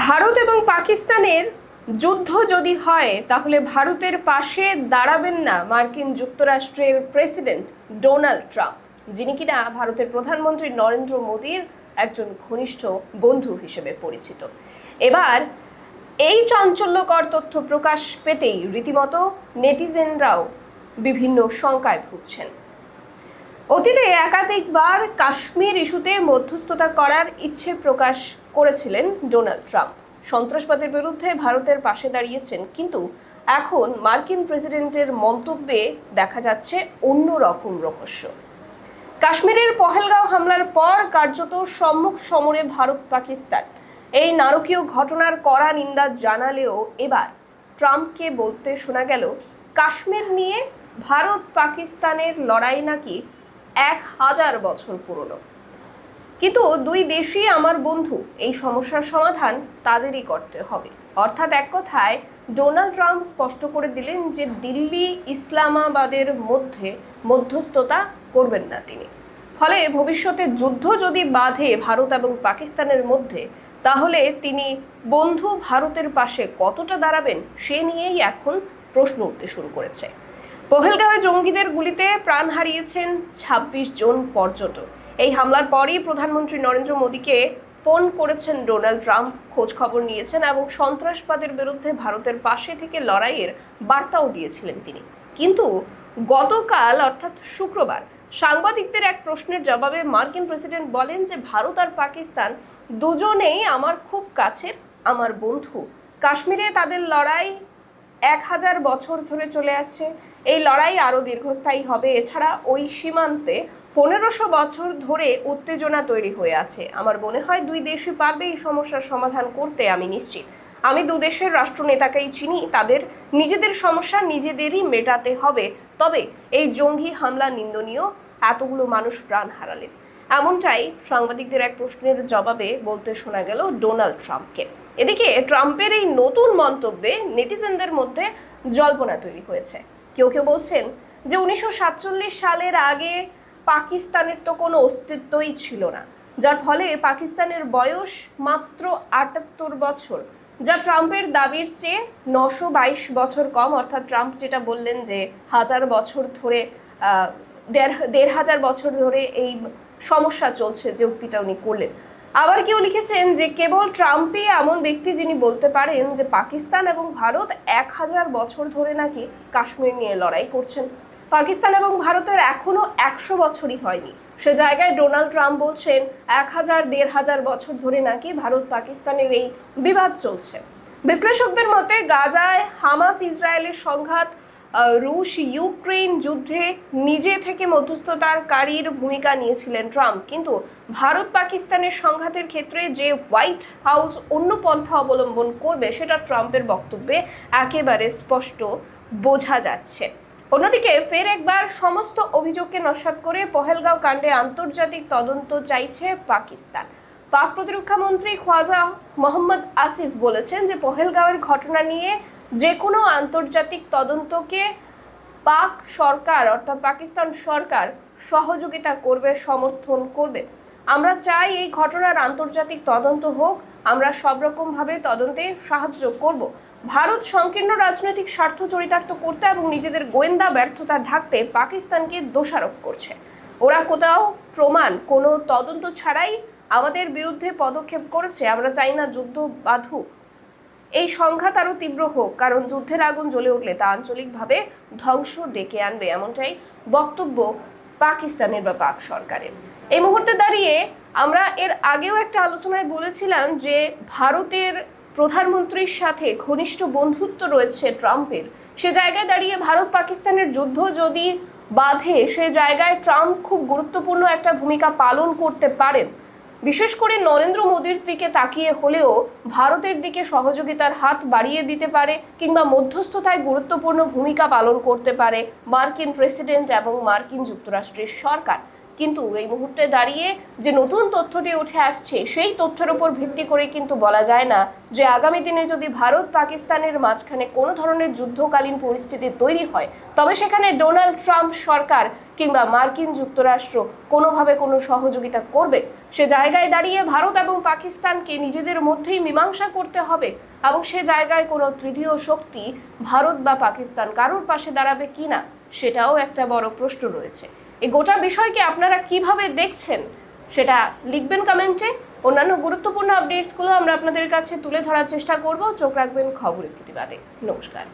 ভারত এবং পাকিস্তানের যুদ্ধ যদি হয়, তাহলে ভারতের পাশে দাঁড়াবেন না মার্কিন যুক্তরাষ্ট্রের প্রেসিডেন্ট ডোনাল্ড ট্রাম্প, যিনি কিনা ভারতের প্রধানমন্ত্রী নরেন্দ্র মোদীর একজন ঘনিষ্ঠ বন্ধু হিসেবে পরিচিত। এবার এই চাঞ্চল্যকর তথ্য প্রকাশ পেতেই রীতিমতো নেটিজেনরাও বিভিন্ন শঙ্কায় ভুগছেন। অতীতে একাধিকবার কাশ্মীর ইস্যুতে মধ্যস্থতা করার ইচ্ছে প্রকাশ করেছিলেন ডোনাল্ড ট্রাম্প। সন্ত্রাসবাদের বিরুদ্ধে ভারতের পাশে দাঁড়িয়েছেন, কিন্তু এখন মার্কিন প্রেসিডেন্টের মন্তব্যে দেখা যাচ্ছে অন্য রকম রহস্য। কাশ্মীরের পহেলগাঁও হামলার পর কার্যত সম্মুখ সমরে ভারত পাকিস্তান। এই নারকীয় ঘটনার কড়া নিন্দা জানালেও এবার ট্রাম্পকে বলতে শোনা গেল, কাশ্মীর নিয়ে ভারত পাকিস্তানের লড়াই নাকি এক হাজার বছর পুরনো। কিন্তু দুই দেশই আমার বন্ধু। এই সমস্যার সমাধান তাদেরই করতে হবে। অর্থাৎ এক কথায়, ডোনাল্ড ট্রাম্প স্পষ্ট করে দিলেন যে দিল্লি ইসলামাবাদের মধ্যে মধ্যস্থতা করবেন না তিনি। ফলে ভবিষ্যতে যুদ্ধ যদি বাধে ভারত এবং পাকিস্তানের মধ্যে, তাহলে তিনি বন্ধু ভারতের পাশে কতটা দাঁড়াবেন সে নিয়েই এখন প্রশ্ন উঠতে শুরু করেছে। পহেলগাঁওয়ে জঙ্গিদের গুলিতে প্রাণ হারিয়েছেন ২৬ জন পর্যটক। এই হামলার পরই প্রধানমন্ত্রী নরেন্দ্র মোদীকে ফোন করেছেন ডোনাল্ড ট্রাম্প, খোঁজ খবর নিয়েছেন এবং সন্ত্রাসবাদের বিরুদ্ধে ভারতের পাশে থেকে লড়াইয়ের বার্তাও দিয়েছিলেন তিনি। কিন্তু গতকাল, অর্থাৎ শুক্রবার, সাংবাদিকদের এক প্রশ্নের জবাবে মার্কিন প্রেসিডেন্ট বলেন যে, ভারত আর পাকিস্তান দুজনেই আমার খুব কাছের, আমার বন্ধু। কাশ্মীরে তাদের লড়াই এক হাজার বছর ধরে চলে আসছে। এই লড়াই আরও দীর্ঘস্থায়ী হবে। এছাড়া ওই সীমান্তে পনেরোশো বছর ধরে উত্তেজনা তৈরি হয়ে আছে। আমার মনে হয় দুই দেশই পারবে এই সমস্যার সমাধান করতে, আমি নিশ্চিত। আমি দু দেশের রাষ্ট্রনেতাকেই চিনি। তাদের নিজেদের সমস্যা নিজেদেরই মেটাতে হবে। তবে এই জঙ্গি হামলা নিন্দনীয়, এতগুলো মানুষ প্রাণ হারালেন। এমনটাই সাংবাদিকদের এক প্রশ্নের জবাবে বলতে শোনা গেল ডোনাল্ড ট্রাম্পকে। এদিকে ট্রাম্পের এই নতুন মন্তব্যে নেটিজেনদের মধ্যে জল্পনা তৈরি হয়েছে। কেউ কেউ বলছেন যে উনিশশো সাতচল্লিশ সালের আগে পাকিস্তানের তো কোনো অস্তিত্বই ছিল না, যার ফলে পাকিস্তানের বয়স মাত্র আটাত্তর বছর, যা ট্রাম্পের দাবির চেয়ে নশো বাইশ বছর কম, অর্থাৎ ট্রাম্প যেটা বললেন যে হাজার বছর ধরে দেড় দেড় হাজার বছর ধরে এই সমস্যা চলছে যে উক্তিটা উনি করলেন। আবার কেউ লিখেছেন যে কেবল ট্রাম্পই এমন ব্যক্তি যিনি বলতে পারেন যে পাকিস্তান এবং ভারত এক হাজার বছর ধরে নাকি কাশ্মীর নিয়ে লড়াই করছেন। পাকিস্তান এবং ভারতের এখনও একশো বছরই হয়নি। সে জায়গায় ডোনাল্ড ট্রাম্প বলছেন, এক হাজার, দেড় হাজার বছর ধরে নাকি ভারত পাকিস্তানের এই বিবাদ চলছে। বিশ্লেষকদের মতে, গাজায় হামাস ইসরায়েলের সংঘাত রুশ ইউক্রেন যুদ্ধে নিজে থেকে মধ্যস্থতাকারীর ভূমিকা নিয়েছিলেন ট্রাম্প। কিন্তু ভারত পাকিস্তানের সংঘাতের ক্ষেত্রে যে হোয়াইট হাউস অন্য পন্থা অবলম্বন করবে, সেটা ট্রাম্পের বক্তব্যে একেবারে স্পষ্ট বোঝা যাচ্ছে। অন্যদিকে ফের একবার সমস্ত অভিযোগকে নস্যাৎ করে পহেলগাঁও কাণ্ডে আন্তর্জাতিক তদন্ত চাইছে পাকিস্তান। পাক প্রতিরক্ষা মন্ত্রী খোয়াজা মোহাম্মদ আসিফ বলেছেন যে, পহেলগাঁওয়ের ঘটনা নিয়ে যে কোনো আন্তর্জাতিক তদন্তকে পাক সরকার অর্থাৎ পাকিস্তান সরকার সহযোগিতা করবে, সমর্থন করবে। আমরা চাই এই ঘটনার আন্তর্জাতিক তদন্ত হোক, আমরা সব রকমভাবে তদন্তে সাহায্য করব। ভারত সংকীর্ণ রাজনৈতিক স্বার্থ চরিতার্থ করতে এবং নিজেদের গোয়েন্দা ব্যর্থতা ঢাকতে পাকিস্তানকে দোষারোপ করছে। ওরা কোথাও প্রমাণ, কোনো তদন্ত ছাড়াই আমাদের বিরুদ্ধে পদক্ষেপ করেছে। আমরা চাই না যুদ্ধ বাধুক। এই সংঘাত আরও তীব্র হোক, কারণ যুদ্ধের আগুন জ্বলে উঠলে তা আঞ্চলিকভাবে ধ্বংস ডেকে আনবে এমনটাই বক্তব্য পাকিস্তানের বা পাক সরকারের। এই মুহূর্তে দাঁড়িয়ে আমরা এর আগেও একটা আলোচনায় বলেছিলাম যে ভারতের প্রধানমন্ত্রীর সাথে ঘনিষ্ঠ বন্ধুত্ব রয়েছে ট্রাম্পের। সে জায়গায় দাঁড়িয়ে ভারত পাকিস্তানের যুদ্ধ যদি বাধে, সে জায়গায় ট্রাম্প খুব গুরুত্বপূর্ণ একটা ভূমিকা পালন করতে পারেন। বিশেষ করে নরেন্দ্র মোদীর দিকে তাকিয়ে হলেও ভারতের দিকে সহযোগিতার হাত বাড়িয়ে দিতে পারে কিংবা মধ্যস্থতায় গুরুত্বপূর্ণ ভূমিকা পালন করতে পারে মার্কিন প্রেসিডেন্ট এবং মার্কিন যুক্তরাষ্ট্রের সরকার। কিন্তু এই মুহূর্তে দাঁড়িয়ে যে নতুন তথ্যটি উঠে আসছে, সেই তথ্যের উপর ভিত্তি করে কিন্তু বলা যায় না যে আগামী দিনে যদি ভারত পাকিস্তানের মাঝখানে কোনো ধরনের যুদ্ধকালীন পরিস্থিতি তৈরি হয়, তবে সেখানে ডোনাল্ড ট্রাম্প সরকার কিংবা মার্কিন যুক্তরাষ্ট্র কোনোভাবে কোনো সহযোগিতা করবে? সে জায়গায় দাঁড়িয়ে ভারত এবং পাকিস্তানকে নিজেদের মধ্যেই মীমাংসা করতে হবে এবং সে জায়গায় কোনো তৃতীয় শক্তি ভারত বা পাকিস্তান কারোর পাশে দাঁড়াবে কিনা, সেটাও একটা বড় প্রশ্ন রয়েছে। এই গোটা বিষয়কে আপনারা কীভাবে দেখছেন সেটা লিখবেন কমেন্টে। অন্যান্য গুরুত্বপূর্ণ আপডেটসগুলো আমরা আপনাদের কাছে তুলে ধরার চেষ্টা করব। চোখ রাখবেন খবরের প্রতিবাদে। নমস্কার।